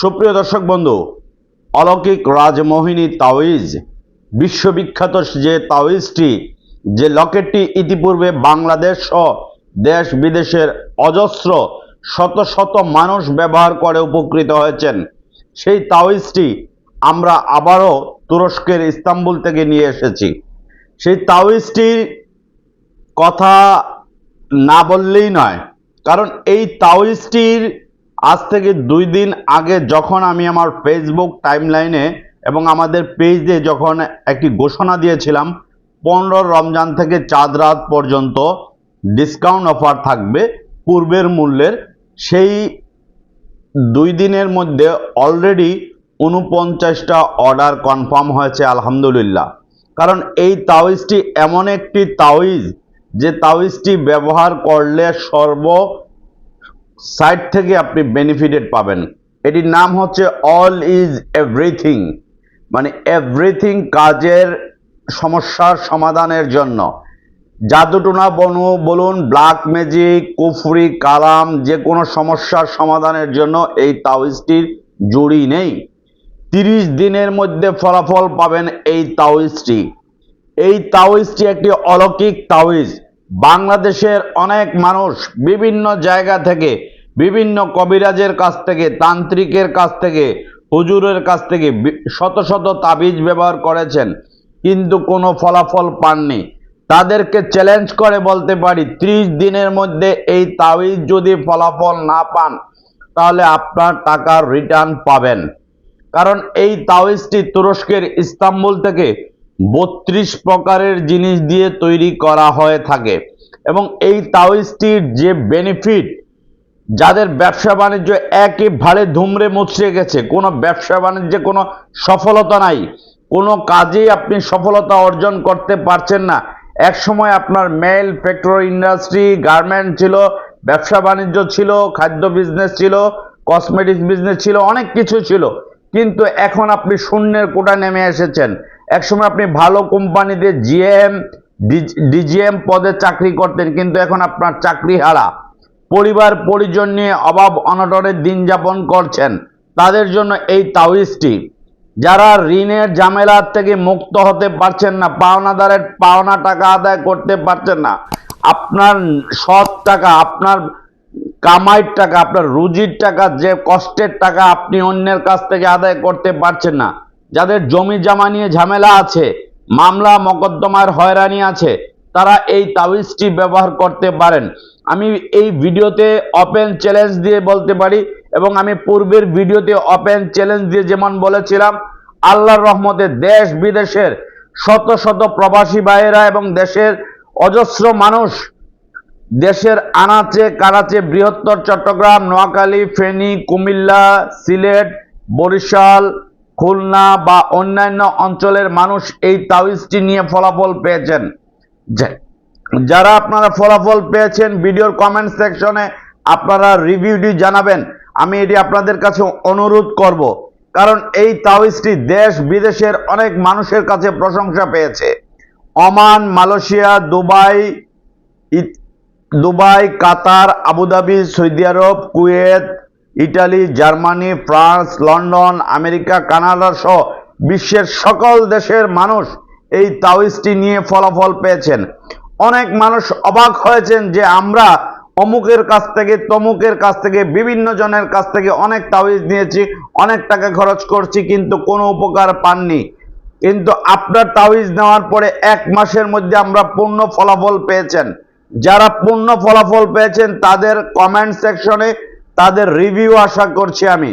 সুপ্রিয় দর্শক বন্ধু, অলৌকিক রাজমোহিনী তাওইজ বিশ্ববিখ্যাত যে তাওইজটি যে লকেটটি ইতিপূর্বে বাংলাদেশ সহ দেশ বিদেশের অজস্র শত শত মানুষ ব্যবহার করে উপকৃত হয়েছেন, সেই তাওইজটি আমরা আবারও তুরস্কের ইস্তাম্বুল থেকে নিয়ে এসেছি। সেই তাওইজটির কথা না বললেই নয়, কারণ এই তাওইজটির আজ থেকে দুই দিন আগে যখন আমি আমার ফেসবুক টাইমলাইনে এবং আমাদের পেজে যখন একটি ঘোষণা দিয়েছিলাম, পনেরো রমজান থেকে চাঁদ রাত পর্যন্ত ডিসকাউন্ট অফার থাকবে পূর্বের মূল্যের। সেই দুই দিনের মধ্যে অলরেডি উনপঞ্চাশটা অর্ডার কনফার্ম হয়েছে, আলহামদুলিল্লাহ। কারণ এই তাওইজটি এমন একটি তাওইজ যে তাওইজটি ব্যবহার করলে সর্ব সাইড থেকে আপনি বেনিফিটেড পাবেন। এটির নাম হচ্ছে অল ইজ এভরিথিং। মানে এভরিথিং কাজের সমস্যার সমাধানের জন্য। জাদুটোনা বনু, বলুন, ব্ল্যাক ম্যাজিক, কুফরি, কালাম যে কোনো সমস্যার সমাধানের জন্য এই তাওইজটির জুড়ি নেই। তিরিশ দিনের মধ্যে ফলাফল পাবেন এই তাওইজটি এই তাওইজটি একটি অলৌকিক তাওইজ বাংলাদেশের অনেক মানুষ বিভিন্ন জায়গা থেকে, বিভিন্ন কবিরাজের কাছ থেকে, তান্ত্রিকের কাছ থেকে, হুজুরের কাছ থেকে শত শত তাবিজ ব্যবহার করেছেন, কিন্তু কোনো ফলাফল পাননি। তাদেরকে চ্যালেঞ্জ করে বলতে পারি, ত্রিশ দিনের মধ্যে এই তাবিজ যদি ফলাফল না পান, তাহলে আপনার টাকার রিটার্ন পাবেন। কারণ এই তাওইজটি তুরস্কের ইস্তাম্বুল থেকে বত্রিশ প্রকারের জিনিস দিয়ে তৈরি করা হয়ে থাকে। এবং এই তাওইজটির যে বেনিফিট যাদের ব্যবসা বাণিজ্য একেবারে ধুমড়ে মুচড়ে গেছে, কোনো ব্যবসা বাণিজ্যে কোনো সফলতা নাই, কোনো কাজেই আপনি সফলতা অর্জন করতে পারছেন না। এক সময় আপনার মেল ফ্যাক্টরি ইন্ডাস্ট্রি গার্মেন্ট ছিল, ব্যবসা বাণিজ্য ছিল, খাদ্য বিজনেস ছিল কসমেটিক্স বিজনেস ছিল, অনেক কিছু ছিল। কিন্তু এখন আপনি শূন্যের কোটা নেমে এসেছেন। একসময় আপনি ভালো কোম্পানিতে জিএম ডিজিএম পদে চাকরি করতেন, কিন্তু এখন আপনার চাকরি হারা। পরিবার, পরিজন নিয়ে অভাব অনটনের দিন যাপন করছেন। তাদের জন্য এই তাওইজটি যারা ঋণের ঝামেলার থেকে মুক্ত হতে পারছেন না, পাওনাদারের পাওনা টাকা আদায় করতে পারছেন না, আপনার সৎ টাকা, আপনার কামাইয়ের টাকা, আপনার রুজির টাকা, যে কষ্টের টাকা আপনি অন্যের কাছ থেকে আদায় করতে পারছেন না যাদের জমি জামা নিয়ে ঝামেলা আছে, মামলা, মকদ্দমার হয়রানি আছে, তারা এই তাবিজটি ব্যবহার করতে পারেন। আমি এই ভিডিওতে ওপেন চ্যালেঞ্জ দিয়ে বলতে পারি এবং আমি পূর্বের ভিডিওতে ওপেন চ্যালেঞ্জ দিয়ে যেমন বলেছিলাম, আল্লাহর রহমতে দেশ বিদেশের শত শত প্রবাসী ভাইয়েরা এবং দেশের অজস্র মানুষ, দেশের আনাচে কানাচে বৃহত্তর চট্টগ্রাম, নোয়াখালী, ফেনী, কুমিল্লা, সিলেট, বরিশাল খুলনা বা অন্যান্য অঞ্চলের মানুষ এই তাবিজটি নিয়ে ফলাফল পেয়েছেন। যারা আপনারা ফলাফল পেয়েছেন, ভিডিওর কমেন্ট সেকশনে আপনারা রিভিউটি জানাবেন। আমি এটি আপনাদের কাছে অনুরোধ করব। কারণ এই তাওইজটি দেশ বিদেশের অনেক মানুষের কাছে প্রশংসা পেয়েছে। Oman, Malaysia, Dubai Dubai, Qatar, Abu Dhabi, Saudi Arab, Kuwait Italy, Germany, France, London, America, Canada সহ বিশ্বের সকল দেশের মানুষ এই তাওইজটি নিয়ে ফলাফল পেয়েছেন। অনেক মানুষ অবাক হয়েছেন যে আমরা অমুকের কাছ থেকে, তমুকের কাছ থেকে, বিভিন্ন জনের কাছ থেকে অনেক তাওইজ নিয়েছি, অনেক টাকা খরচ করছি, কিন্তু কোনো উপকার পাননি। কিন্তু আপনার তাওইজ নেওয়ার পরে এক মাসের মধ্যে আমরা পূর্ণ ফলাফল পেয়েছেন। যারা পূর্ণ ফলাফল পেয়েছেন তাদের কমেন্ট সেকশনে তাদের রিভিউ আশা করছি আমি।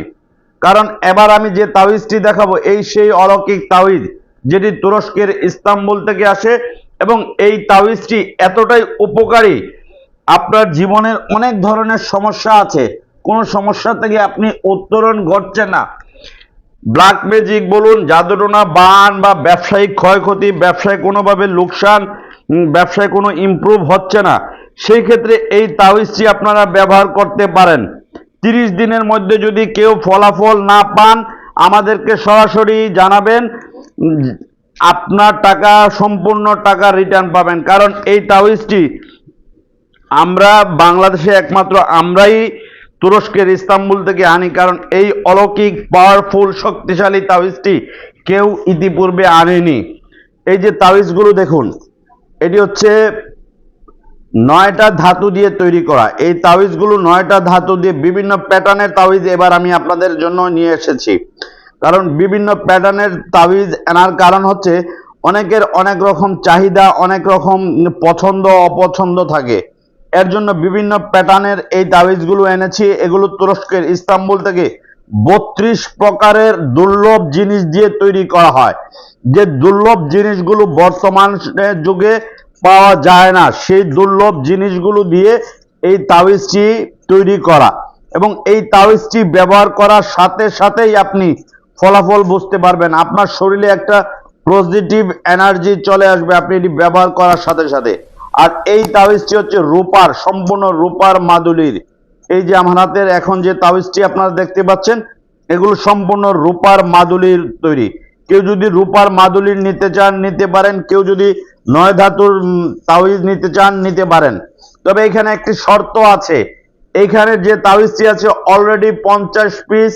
কারণ এবার আমি যে তাওইজটি দেখাবো, এই সেই অলৌকিক তাওইজ যেটি তুরস্কের ইস্তাম্বুল থেকে আসে এবং এই তাওইজটি এতটাই উপকারী, আপনার জীবনের অনেক ধরনের সমস্যা আছে। কোনো সমস্যা থেকে আপনি উত্তরণ ঘটছে না। ব্ল্যাক ম্যাজিক বলুন, জাদুটোনা, বান বা ব্যবসায়িক ক্ষয়ক্ষতি, ব্যবসায় কোনোভাবে লোকসান ব্যবসায় কোনো ইমপ্রুভ হচ্ছে না। সেই ক্ষেত্রে এই তাওয়াইজটি আপনারা ব্যবহার করতে পারেন। তিরিশ দিনের মধ্যে যদি কেউ ফলাফল না পান, আমাদেরকে সরাসরি জানাবেন, আপনার টাকা, সম্পূর্ণ টাকা রিটার্ন পাবেন। কারণ এই তাওয়াইজটি আমরা বাংলাদেশে একমাত্র আমরাই তুরস্কের ইস্তাম্বুল থেকে আনি, কারণ এই অলৌকিক পাওয়ারফুল শক্তিশালী তাবিজটি কেউ ইতিপূর্বে আনেনি। এই যে তাবিজগুলো দেখুন, এটি হচ্ছে নয়টা ধাতু দিয়ে তৈরি করা। এই তাবিজগুলো নয়টা ধাতু দিয়ে বিভিন্ন প্যাটার্নের তাবিজ এবার আমি আপনাদের জন্য নিয়ে এসেছি। কারণ বিভিন্ন প্যাটার্নের তাবিজ আনার কারণ হচ্ছে অনেকের অনেক রকম চাহিদা, অনেক রকম পছন্দ, অপছন্দ থাকে। এর জন্য বিভিন্ন প্যাটার্নের এই তাবিজগুলো এনেছি। এগুলো তুরস্কের ইস্তাম্বুল থেকে বত্রিশ প্রকারের দুর্লভ জিনিস দিয়ে তৈরি করা হয়। যে দুর্লভ জিনিসগুলো বর্তমান যুগে পাওয়া যায় না। সেই দুর্লভ জিনিসগুলো দিয়ে এই তাবিজটি তৈরি করা এবং এই তাবিজটি ব্যবহার করার সাথে সাথেই আপনি ফলাফল বুঝতে পারবেন। আপনার শরীরে একটা পজিটিভ এনার্জি চলে আসবে, আপনি এটি ব্যবহার করার সাথে সাথে। আর এই তাবিজটি হচ্ছে রূপার, সম্পূর্ণ রূপার মাদুলির। এই যে আমার হাতের এখন যে তাবিজটি আপনারা দেখতে পাচ্ছেন, এগুলো সম্পূর্ণ রূপার মাদুলির তৈরি। কেউ যদি রূপার মাদুলির নিতে চান, নিতে পারেন। কেউ যদি নয় ধাতুর তাবিজ নিতে চান, নিতে পারেন। তবে এখানে একটি শর্ত আছে। এইখানে যে তাবিজটি আছে অলরেডি পঞ্চাশ পিস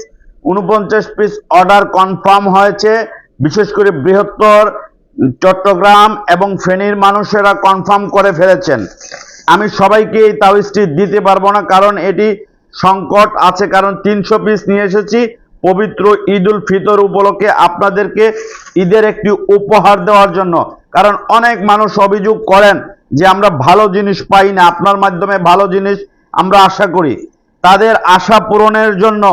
উনপঞ্চাশ পিস অর্ডার কনফার্ম হয়েছে। বিশেষ করে বৃহত্তর চট্টগ্রাম এবং ফেনীর মানুষেরা কনফার্ম করে ফেলেছেন। আমি সবাইকে এই তাবিজটি দিতে পারব না, কারণ এটি সংকট আছে, কারণ তিনশো পিস নিয়ে এসেছি। পবিত্র ঈদ উল ফিতর উপলক্ষে আপনাদেরকে ঈদের একটি উপহার দেওয়ার জন্য। কারণ অনেক মানুষ অভিযোগ করেন যে আমরা ভালো জিনিস পাই না, আপনার মাধ্যমে ভালো জিনিস আমরা আশা করি। তাদের আশা পূরণের জন্য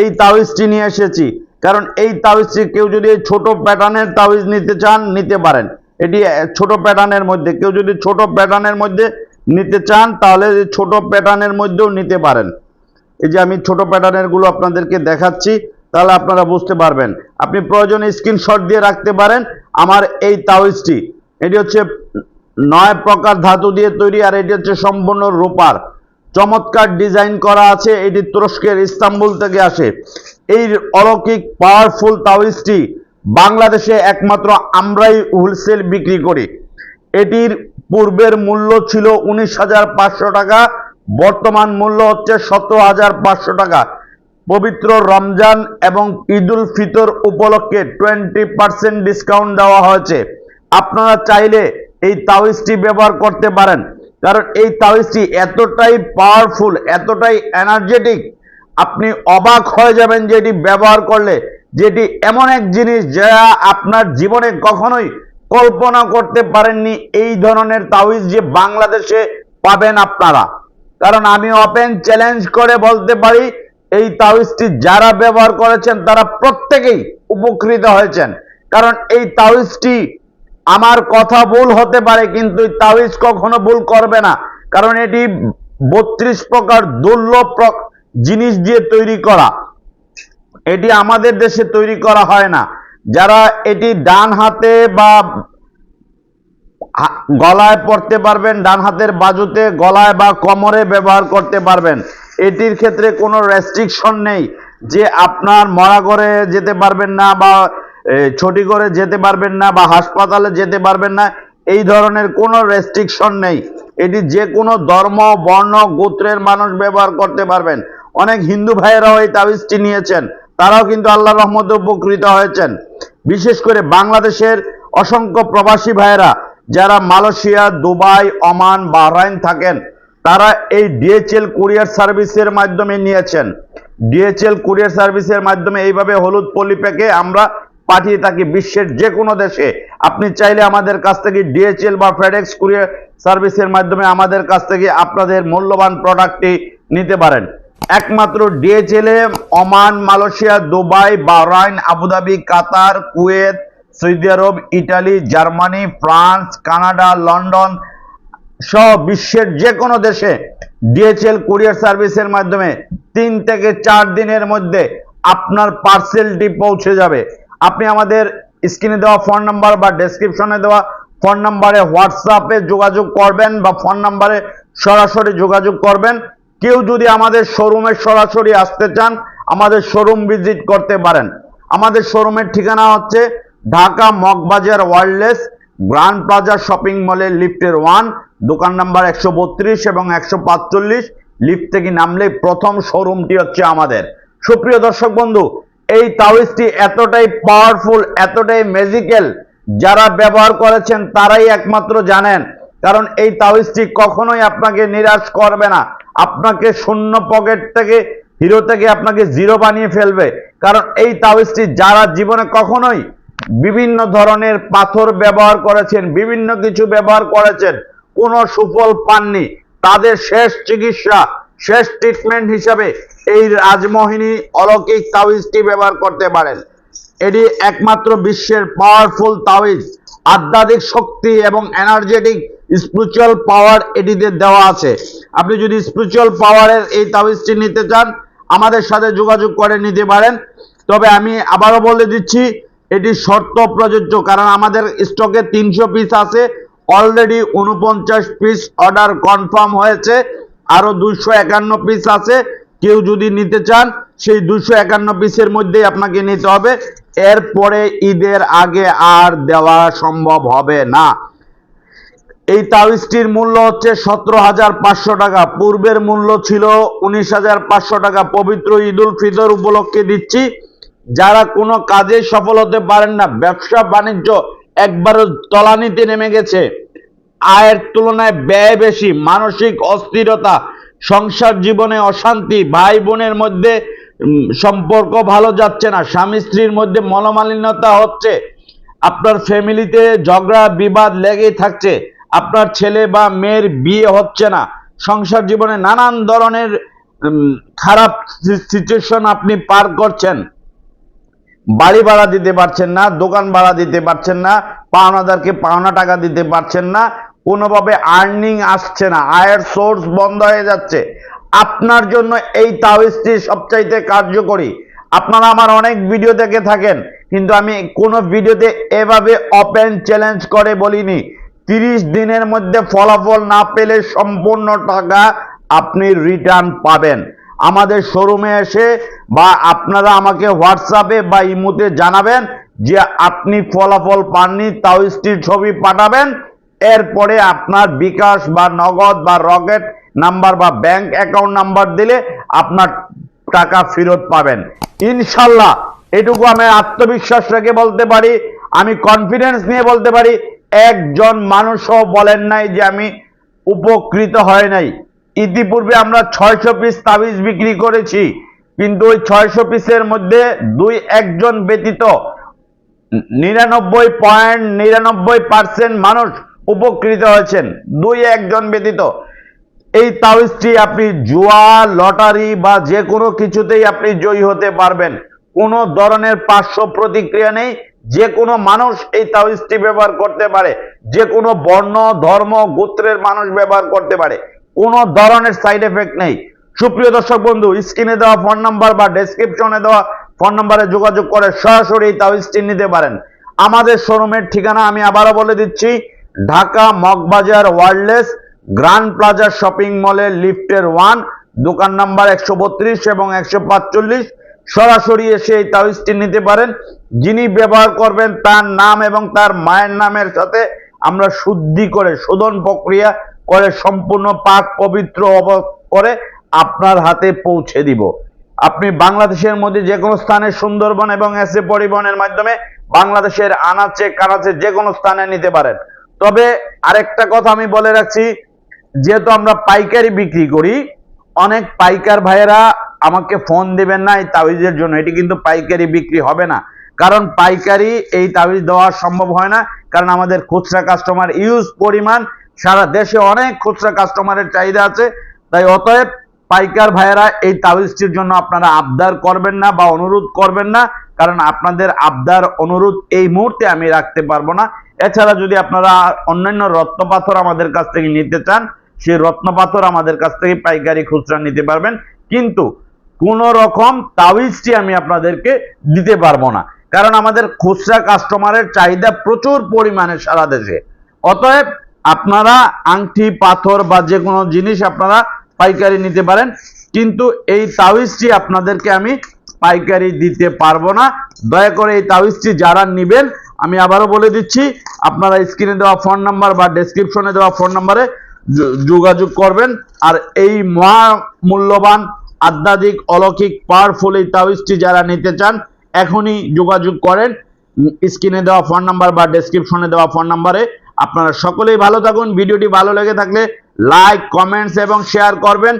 এই তাবিজটি নিয়ে এসেছি। কারণ এই তাবিজটি কেউ যদি ছোট প্যাটার্নের তাবিজ নিতে চান, নিতে পারেন। এটি ছোট প্যাটার্নের মধ্যে, কেউ যদি ছোট প্যাটার্নের মধ্যে নিতে চান, তাহলে ছোট প্যাটার্নের মধ্যেও নিতে পারেন। এই যে আমি ছোট প্যাটার্নেরগুলো আপনাদেরকে দেখাচ্ছি, তাহলে আপনারা বুঝতে পারবেন। আপনি প্রয়োজনে স্ক্রিনশট দিয়ে রাখতে পারেন আমার এই তাওয়াইজটি এটি হচ্ছে নয় প্রকার ধাতু দিয়ে তৈরি, আর এটি হচ্ছে সম্পূর্ণ রূপার। চমৎকার ডিজাইন করা আছে, এটি তুরস্কের ইস্তাম্বুল থেকে আসে। এই অলৌকিক, পাওয়ারফুল তাওয়াইজটি বাংলাদেশে একমাত্র আমরাই হোলসেল বিক্রি করি। এটির পূর্বের মূল্য ছিল উনিশ হাজার পাঁচশো টাকা বর্তমান মূল্য হচ্ছে সতেরো হাজার পাঁচশো টাকা। পবিত্র রমজান এবং ঈদুল ফিতর উপলক্ষে টোয়েন্টি পার্সেন্ট ডিসকাউন্ট দেওয়া হয়েছে। আপনারা চাইলে এই তাওয়াইজটি ব্যবহার করতে পারেন, কারণ এই তাওয়াইজটি এতটাই পাওয়ারফুল এতটাই এনার্জেটিক আপনি অবাক হয়ে যাবেন যে এটি ব্যবহার করলে যেটি এমন এক জিনিস যা আপনার জীবনে কখনোই কল্পনা করতে পারেননি। এই ধরনের তাওয়াইজ যে বাংলাদেশে পাবেন আপনারা। কারণ আমি ওপেন চ্যালেঞ্জ করে বলতে পারি, এই তাওয়াইজটি যারা ব্যবহার করেছেন, তারা প্রত্যেকেই উপকৃত হয়েছেন। কারণ এই তাওয়াইজটি আমার কথা ভুল হতে পারে, কিন্তু তাওয়াইজ কখনো ভুল করবে না। কারণ এটি বত্রিশ প্রকার দুর্লভ জিনিস দিয়ে তৈরি করা। এটি আমাদের দেশে তৈরি করা হয় না। যারা এটি ডান হাতে বা গলায় পড়তে পারবেন, ডান হাতের বাজুতে গলায় বা কোমরে ব্যবহার করতে পারবেন। এটির ক্ষেত্রে কোনো রেস্ট্রিকশন নেই যে আপনার মরা করে যেতে পারবেন না বা ছুটি করে যেতে পারবেন না বা হাসপাতালে যেতে পারবেন না, এই ধরনের কোনো রেস্ট্রিকশন নেই। এটি যে কোনো ধর্ম, বর্ণ, গোত্রের মানুষ ব্যবহার করতে পারবেন। অনেক হিন্দু ভাইয়েরাও এই তাবিজটি নিয়েছেন। তারাও কিন্তু আল্লাহ রহমতে উপকৃত হয়েছেন। বিশেষ করে বাংলাদেশের অসংখ্য প্রবাসী ভাইয়েরা যারা মালয়েশিয়া, দুবাই, ওমান, বাহরাইন থাকেন, তারা এই ডিএচএল কুরিয়ার সার্ভিসের মাধ্যমে নিয়েছেন। ডিএচএল কুরিয়ার সার্ভিসের মাধ্যমে এইভাবে হলুদ পলি প্যাকে আমরা পাঠিয়ে থাকি বিশ্বের যে কোনো দেশে। আপনি চাইলে আমাদের কাছ থেকে ডিএচএল বা ফেডেক্স কুরিয়ার সার্ভিসের মাধ্যমে আমাদের কাছ থেকে আপনাদের মূল্যবান প্রোডাক্টটি নিতে পারেন। একমাত্র ডিএচএল এ Oman, Malaysia, Dubai, Bahrain, Abu Dhabi, Qatar, Kuwait Saudi Arab, Italy, Germany, France, Canada, London সহ বিশ্বের যে কোনো দেশে ডিএচএল কুরিয়ার সার্ভিসের মাধ্যমে তিন থেকে চার দিনের মধ্যে আপনার পার্সেলটি পৌঁছে যাবে। আপনি আমাদের স্ক্রিনে দেওয়া ফোন নাম্বার বা ডেসক্রিপশনে দেওয়া ফোন নাম্বারে হোয়াটসঅ্যাপে যোগাযোগ করবেন বা ফোন নাম্বারে সরাসরি যোগাযোগ করবেন। কেউ যদি আমাদের শোরুমে সরাসরি আসতে চান, আমাদের শোরুম ভিজিট করতে পারেন। আমাদের শোরুমের ঠিকানা হচ্ছে Dhaka Moghbazar worldless grand plaza shopping মলের লিফটের ওয়ান, দোকান নাম্বার একশো বত্রিশ এবং একশো পাঁচচল্লিশ। লিফট থেকে নামলে প্রথম শোরুমটি হচ্ছে আমাদের। সুপ্রিয় দর্শক বন্ধু, এই তাওয়াইজটি এতটাই পাওয়ারফুল এতটাই ম্যাজিক্যাল যারা ব্যবহার করেছেন তারাই একমাত্র জানেন। কারণ এই তাওয়াইজটি কখনোই আপনাকে নিরাশ করবে না। আপনাকে শূন্য পকেট থেকে, হিরো থেকে আপনাকে জিরো বানিয়ে ফেলবে। কারণ এই তাওয়াইজটি যারা জীবনে কখনোই বিভিন্ন ধরনের পাথর ব্যবহার করেছেন, বিভিন্ন কিছু ব্যবহার করেছেন, কোনো সুফল পাননি। তাদের শেষ চিকিৎসা, শেষ ট্রিটমেন্ট হিসাবে এই রাজমোহিনী অলৌকিক তাওয়িজটি ব্যবহার করতে পারেন। এটি একমাত্র বিশ্বের পাওয়ারফুল তাওয়িজ আধ্যাত্মিক শক্তি এবং এনার্জেটিক স্পিরিচুয়াল পাওয়ার এটিতে দেওয়া আছে। আপনি যদি স্পিরিচুয়াল পাওয়ারের এই তাওয়িজটি নিতে চান, আমাদের সাথে যোগাযোগ করে নিতে পারেন। তবে আমি আবারও বলে দিচ্ছি এটি শর্ত প্রযোজ্য, কারণ আমাদের স্টকে তিনশো পিস আছে অলরেডি উনপঞ্চাশ পিস অর্ডার কনফার্ম হয়েছে, আরও দুইশো একান্ন পিস আছে। কেউ যদি নিতে চান, সেই দুশো একান্ন পিসের মধ্যেই আপনাকে নিতে হবে। এরপরে ঈদের আগে আর দেওয়া সম্ভব হবে না। এই তাবিজটির মূল্য হচ্ছে সতেরো হাজার পাঁচশো টাকা। পূর্বের মূল্য ছিল উনিশ হাজার পাঁচশো টাকা। পবিত্র ঈদুল ফিতর উপলক্ষে দিচ্ছি। যারা কোনো কাজে সফল হতে পারেন না, ব্যবসা বাণিজ্য একবারও তলানিতে নেমে গেছে। আয়ের তুলনায় ব্যয় বেশি, মানসিক অস্থিরতা, সংসার জীবনে অশান্তি ভাই বোনের মধ্যে সম্পর্ক ভালো যাচ্ছে না, স্বামী স্ত্রীর মধ্যে মনোমালিন্যতা হচ্ছে। আপনার ফ্যামিলিতে ঝগড়া, বিবাদ লেগেই থাকছে। আপনার ছেলে বা মেয়ের বিয়ে হচ্ছে না। সংসার জীবনে নানান ধরনের খারাপ সিচুয়েশন আপনি পার করছেন। বাড়ি ভাড়া দিতে পারছেন না, দোকান ভাড়া দিতে পারছেন না, পাওনাদারকে পাওনা টাকা দিতে পারছেন না, কোনোভাবে আর্নিং আসছে না, আয়ের সোর্স বন্ধ হয়ে যাচ্ছে। আপনার জন্য এই তাওয়াইজটি সবচাইতে কার্যকরী। আপনারা আমার অনেক ভিডিও দেখে থাকেন, কিন্তু আমি কোনো ভিডিওতে এভাবে ওপেন চ্যালেঞ্জ করে বলিনি। তিরিশ দিনের মধ্যে ফলাফল না পেলে সম্পূর্ণ টাকা আপনি রিটার্ন পাবেন। আমাদের শোরুমে এসে বা আপনারা আমাকে হোয়াটসঅ্যাপে বা ইমোতে জানাবেন যে আপনি ফলাফল পাননি তাওইস্টির ছবি পাঠাবেন। এরপরে আপনার বিকাশ বা নগদ বা রকেট নাম্বার বা ব্যাংক অ্যাকাউন্ট নাম্বার দিলে আপনার টাকা ফেরত পাবেন। ইনশাল্লাহ, এটুকু আমি আত্মবিশ্বাস রেখে বলতে পারি, আমি কনফিডেন্স নিয়ে বলতে পারি, একজন মানুষও বলেন নাই যে আমি উপকৃত হয় নাই। ইতিপূর্বে আমরা ছয়শো পিস তাবিজ বিক্রি করেছি, কিন্তু ওই ছয়শো পিসের মধ্যে দুই একজন ব্যতীত নিরানব্বই পয়েন্ট নিরানব্বই পার্সেন্ট মানুষ উপকৃত হয়েছেন, দুই একজন ব্যতীত। এই তাবিজটি আপনি জুয়া, লটারি বা যে কোনো কিছুতেই আপনি জয়ী হতে পারবেন। কোনো ধরনের পার্শ্ব প্রতিক্রিয়া নেই, যে কোনো মানুষ এই তাবিজটি ব্যবহার করতে পারে, যে কোনো বর্ণ, ধর্ম, গোত্রের মানুষ ব্যবহার করতে পারে। কোনো ধরনের সাইড এফেক্ট নেই। সুপ্রিয় দর্শক বন্ধু স্ক্রিনে দেওয়া ফোন নাম্বার বা ডেসক্রিপশনে দেওয়া ফোন নাম্বারে যোগাযোগ করে সরাসরি তাবিজটি নিতে পারেন। আমাদের শোরুমের ঠিকানা আমি আবারও বলে দিচ্ছি, Dhaka Moghbazar worldless grand plaza shopping মলের লিফটের ওয়ান দোকান নাম্বার একশো বত্রিশ এবং একশো পাঁচচল্লিশ। সরাসরি এসে এই তাবিজটি নিতে পারেন। যিনি ব্যবহার করবেন তার নাম এবং তার মায়ের নামের সাথে আমরা শুদ্ধি করে শোধন প্রক্রিয়া করে, সম্পূর্ণ পাক পবিত্র করে আপনার হাতে পৌঁছে দিব। আপনি বাংলাদেশের মধ্যে যে কোনো স্থানে সুন্দরবন এবং এসে পরিবহনের মাধ্যমে বাংলাদেশের আনাচে, কানাচে যে কোনো স্থানে নিতে পারেন। তবে আরেকটা কথা আমি বলে রাখছি, যেহেতু আমরা পাইকারি বিক্রি করি, অনেক পাইকার ভাইয়েরা আমাকে ফোন দেবেন না এই তাবিজের জন্য। এটি কিন্তু পাইকারি বিক্রি হবে না। কারণ পাইকারি এই তাবিজ দেওয়া সম্ভব হয় না, কারণ আমাদের খুচরা কাস্টমার ইউজ পরিমাণ সারা দেশে অনেক খুচরা কাস্টমারের চাহিদা আছে। তাই অতএব পাইকার ভাইয়েরা, এই তাবিজটির জন্য আপনারা আবদার করবেন না বা অনুরোধ করবেন না, কারণ আপনাদের আবদার, অনুরোধ এই মুহূর্তে আমি রাখতে পারব না। এছাড়া যদি আপনারা অন্যান্য রত্ন পাথর আমাদের কাছ থেকে নিতে চান, সেই রত্ন পাথর আমাদের কাছ থেকে পাইকারি খুচরা নিতে পারবেন। কিন্তু কোন রকম তাবিজটি আমি আপনাদেরকে দিতে পারব না, কারণ আমাদের খুচরা কাস্টমারের চাহিদা প্রচুর পরিমাণে সারা দেশে। অতএব আপনারা আংটি, পাথর বা যে কোনো জিনিস আপনারা পাইকারি নিতে পারেন। কিন্তু এই তাবিজটি আপনাদেরকে আমি পাইকারি দিতে পারব না। দয়া করে এই তাবিজটি যারা নেবেন, আমি আবারও বলে দিচ্ছি, আপনারা স্ক্রিনে দেওয়া ফোন নাম্বার বা ডেসক্রিপশনে দেওয়া ফোন নাম্বারে যোগাযোগ করবেন। আর এই মহা মূল্যবান আধ্যাত্মিক, অলৌকিক পাওয়ারফুল এই তাবিজটি যারা নিতে চান, এখনই যোগাযোগ করেন। স্ক্রিনে দেওয়া ফোন নাম্বার বা ডেসক্রিপশনে দেওয়া ফোন নাম্বারে আপনারা সকলেই ভালো থাকুন, ভিডিওটি ভালো লেগে থাকলে লাইক কমেন্টস এবং শেয়ার করবেন।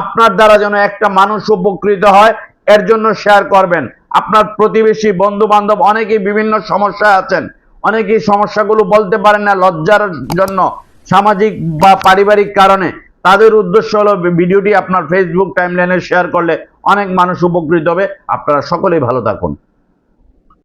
আপনার দ্বারা যেন একটা মানুষ উপকৃত হয়, এর জন্য শেয়ার করবেন। আপনার প্রতিবেশী বন্ধু বান্ধব অনেকেই বিভিন্ন সমস্যায় আছেন। অনেকেই সমস্যাগুলো বলতে পারেন না লজ্জার জন্য, সামাজিক বা পারিবারিক কারণে। তাদের উদ্দেশ্য হলো ভিডিওটি আপনার ফেসবুক টাইমলাইনে শেয়ার করলে অনেক মানুষ উপকৃত হবে। আপনারা সকলেই ভালো থাকুন।